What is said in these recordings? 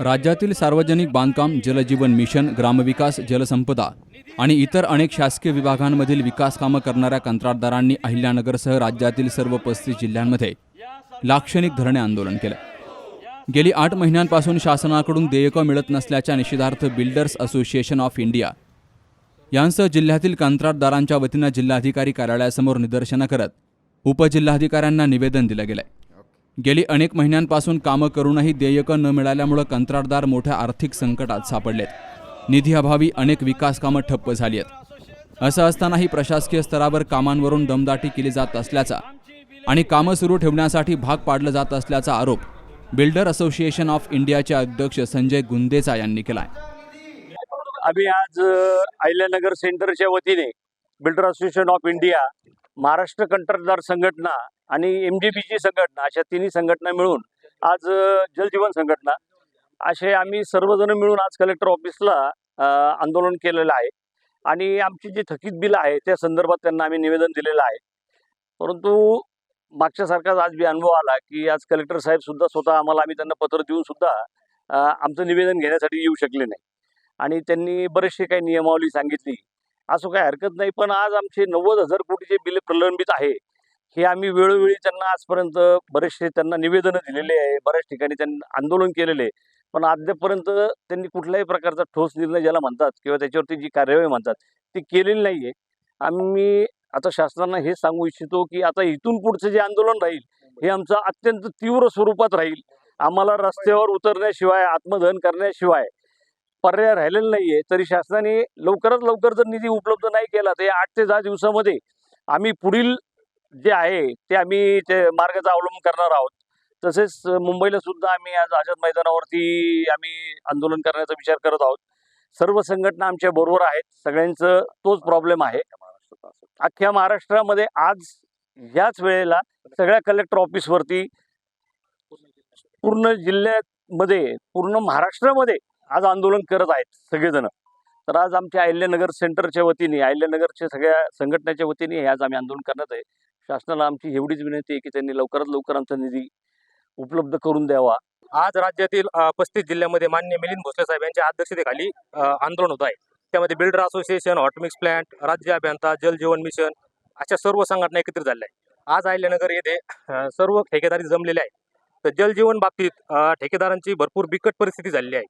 राज्यातील सार्वजनिक बांधकाम जलजीवन मिशन ग्रामविकास जलसंपदा आणि इतर अनेक शासकीय विभागांमधील विकास कामं करणाऱ्या कंत्राटदारांनी अहिल्यानगरसह राज्यातील सर्व पस्तीस जिल्ह्यांमध्ये लाक्षणिक धरणे आंदोलन केलं. गेली आठ महिन्यांपासून शासनाकडून देयकं मिळत नसल्याच्या निषेधार्थ बिल्डर्स असोसिएशन ऑफ इंडिया यांसह जिल्ह्यातील कंत्राटदारांच्या वतीनं जिल्हाधिकारी कार्यालयासमोर निदर्शनं करत उपजिल्हाधिकाऱ्यांना निवेदन दिलं गेलं गेली अनेक महिन्यांपासून कामं करूनही देयकं न मिळाल्यामुळं कंत्राटदार मोठ्या आर्थिक संकटात सापडलेत. निधी अभावी अनेक विकास कामं ठप्प झाली आहेत असं असतानाही प्रशासकीय स्तरावर कामांवरून दमदाटी केली जात असल्याचा आणि कामं सुरू ठेवण्यासाठी भाग पाडलं जात असल्याचा आरोप बिल्डर असोसिएशन ऑफ इंडियाचे अध्यक्ष संजय गुंदेचा यांनी केलाय. आम्ही आज अहिल्यानगर सेंटरच्या वतीने builder association of India Maharashtra कंत्राटदार संघटना आणि एम डी बीची संघटना अशा तिन्ही संघटना मिळून आज जलजीवन संघटना असे आम्ही सर्वजण मिळून आज कलेक्टर ऑफिसला आंदोलन केलेलं आहे. आणि आमची जी थकीत बिल आहे त्या संदर्भात त्यांना आम्ही निवेदन दिलेलं आहे. परंतु मागच्यासारखाच आज बी अनुभव आला की आज कलेक्टर साहेब सुद्धा स्वतः आम्हाला आम्ही त्यांना पत्र देऊन सुद्धा आमचं निवेदन घेण्यासाठी येऊ शकले नाही. आणि त्यांनी बरेचसे काही नियमावली सांगितली. असं काही हरकत नाही. पण आज आमचे नव्वद हजार कोटीचे बिल प्रलंबित आहे. हे आम्ही वेळोवेळी त्यांना आजपर्यंत बरेचसे त्यांना निवेदनं दिलेले आहे. बऱ्याच ठिकाणी त्यांनी आंदोलन केलेले आहे. पण अद्यापर्यंत त्यांनी कुठल्याही प्रकारचा ठोस निर्णय ज्याला म्हणतात किंवा त्याच्यावरती जी कार्यवाही म्हणतात ती केलेली नाही आहे आम्ही आता शासनानं हे सांगू इच्छितो की आता इथून पुढचं जे आंदोलन राहील हे आमचं अत्यंत तीव्र स्वरूपात राहील. आम्हाला रस्त्यावर उतरण्याशिवाय आत्मदहन करण्याशिवाय पर्याय राहिलेला नाहीये तरी शासनाने लवकरात लवकर जर निधी उपलब्ध नाही केला तर या आठ ते दहा दिवसामध्ये आम्ही पुढील जे आहे ते आम्ही ते मार्गाचा अवलंब करणार आहोत. तसेच मुंबईला सुद्धा आम्ही आज आझाद मैदानावरती आम्ही आंदोलन करण्याचा विचार करत आहोत. सर्व संघटना आमच्या बरोबर आहेत. सगळ्यांचं तोच प्रॉब्लेम आहे. अख्ख्या महाराष्ट्रामध्ये आज याच वेळेला सगळ्या कलेक्टर ऑफिसवरती पूर्ण जिल्ह्यामध्ये पूर्ण महाराष्ट्रामध्ये आज आंदोलन करत आहेत सगळेजण. तर आज आमच्या अहिल्यानगर सेंटरच्या वतीने अहिल्यानगरच्या सगळ्या संघटनेच्या वतीने हे आज आम्ही आंदोलन करण्यात आहे. शासनाला आमची एवढीच विनंती आहे की त्यांनी लवकरात लवकर आमचा निधी उपलब्ध करून द्यावा. आज राज्यातील पस्तीस जिल्ह्यामध्ये मान्य मिलिंद भोसले साहेब यांच्या अध्यक्षतेखाली आंदोलन होत आहे. त्यामध्ये बिल्डर असोसिएशन हॉटमिक्स प्लांट राज्य अभियंता जल जीवन मिशन अशा सर्व संघटना एकत्रित झाल्या आहेत. आज अहिल्यानगर येथे सर्व ठेकेदारी जमलेले आहेत. तर जल जीवन बाबतीत ठेकेदारांची भरपूर बिकट परिस्थिती झालेली आहे.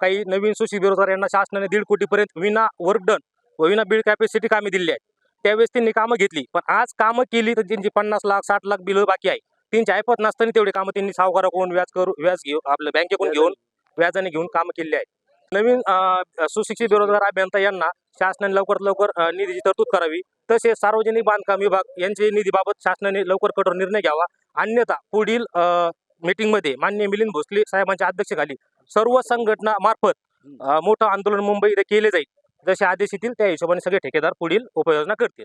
काही नवीन सुशी बेरोजगार यांना शासनाने दीड कोटीपर्यंत विना वर्क डन व विना बिल्ड कॅपॅसिटी कामे दिली आहेत. त्यावेळेस त्यांनी कामं घेतली. पण आज कामं केली तर त्यांची पन्नास लाख साठ लाख बिल बाकी आहे. त्यांची ऐपत नसताना तेवढे कामं त्यांनी सावकाराकडून व्याज करू व्याज घेऊ आपलं बँकेकडून घेऊन व्याजाने घेऊन कामं केली आहेत. नवीन सुशिक्षित बेरोजगार अभियंता यांना शासनाने लवकरात लवकर निधीची तरतूद करावी. तसेच सार्वजनिक बांधकाम विभाग यांचे निधीबाबत शासनाने लवकर कठोर निर्णय घ्यावा. अन्यथा पुढील मीटिंगमध्ये मान्य मिलिंद भोसले साहेबांच्या अध्यक्षतेखाली सर्व संघटना मार्फत मोठं आंदोलन मुंबई इथे केले जाईल. जसे आदेश येतील त्या हिशोबाने सगळे ठेकेदार पुढील उपाययोजना करतील.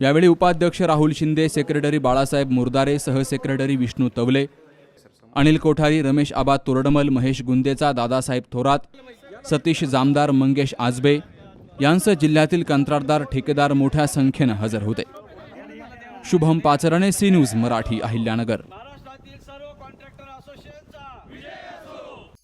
यावेळी उपाध्यक्ष राहुल शिंदे सेक्रेटरी बाळासाहेब मुरदारे सहसेक्रेटरी विष्णू तवले अनिल कोठारी रमेश आबा तोरडमल महेश गुंदेचा दादासाहेब थोरात सतीश जामदार मंगेश आजबे यांसह जिल्ह्यातील कंत्राटदार ठेकेदार मोठ्या संख्येनं हजर होते. Shubham Pacharne C news Marathi Ahilyanagar.